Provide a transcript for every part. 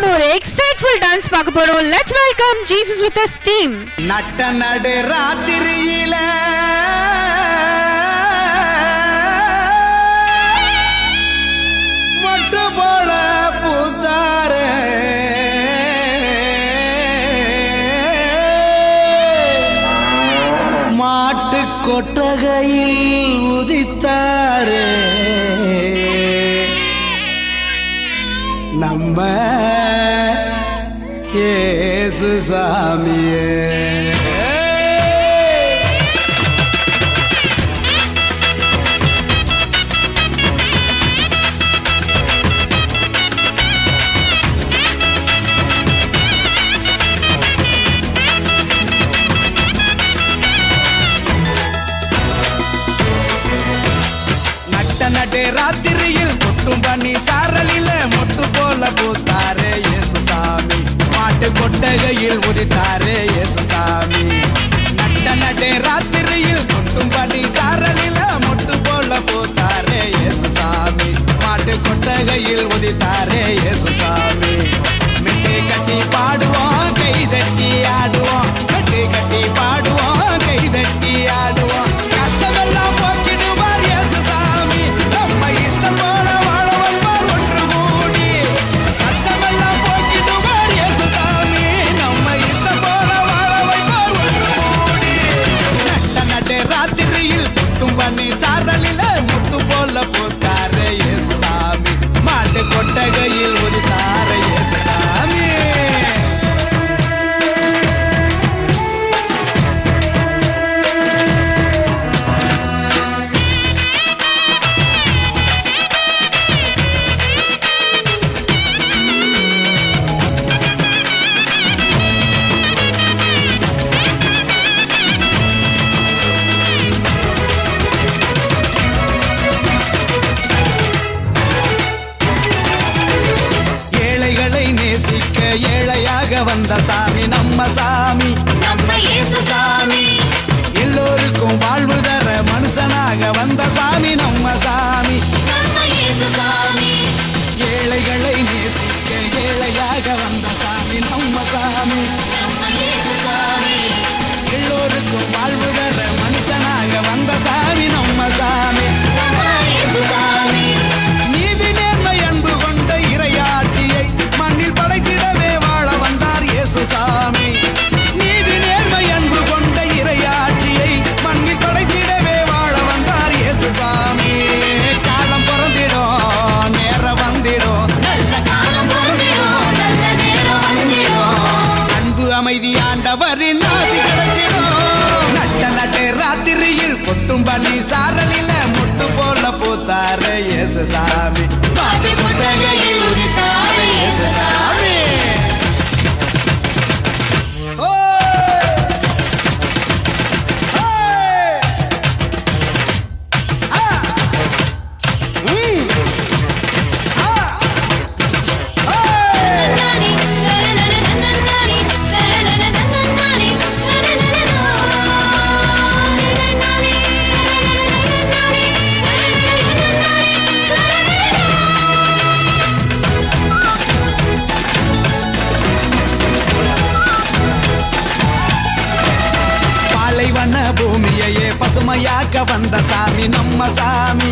நம்ம ஒரு எக்ஸைட்ஃபுல் டான்ஸ் பார்க்க போறோம். Let's welcome Jesus with us team நட்ட நடு ராத்திரியில மட்டு போல பூத்தார. மாட்டு கொட்டகையில் உதித்தாரே. நம்ம ஏசு சாமியே. நட்ட நடே ராத்திரியில் மட்டும் பண்ணி சாரலில மொட்டு போல பூத்தாரே இயேசு சாமி மாட்டு கொட்டகையில் உதித்தாரே இயேசு சாமி வந்த சாமி நம்ம சாமி நம்ம இயேசு சாமி சாமி. நீதி நேர்மை அன்பு கொண்ட இரையாட்சியை மண்ணில் படைத்திடவே வாழ வந்தார் இயேசு சாமி. காலம் பிறந்திடும் நேரம் வந்திடும் அன்பு அமைதி ஆண்டவரின் ஆசி கிடைச்சிடும் நட்ட நட்டு ராத்திரியில் கொட்டும் பண்ணி சாரலில முட்டு போல பூத்தாரு இயேசு சாமி. பாட்டு రాఘవంద సామి నమ్మ సామి.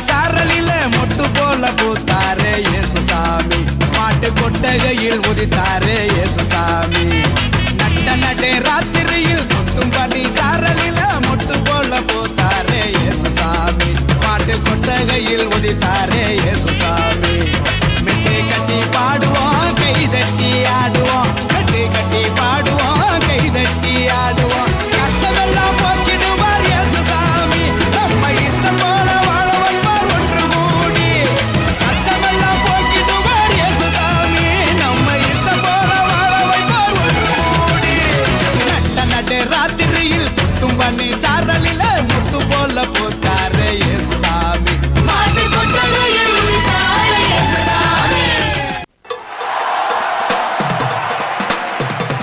சாரலில மொட்டு போல கூத்தாரே இயேசு சாமி மாட்டு கொட்டகையில் உதித்தாரே இயேசு சாமி சொல்ல போத்து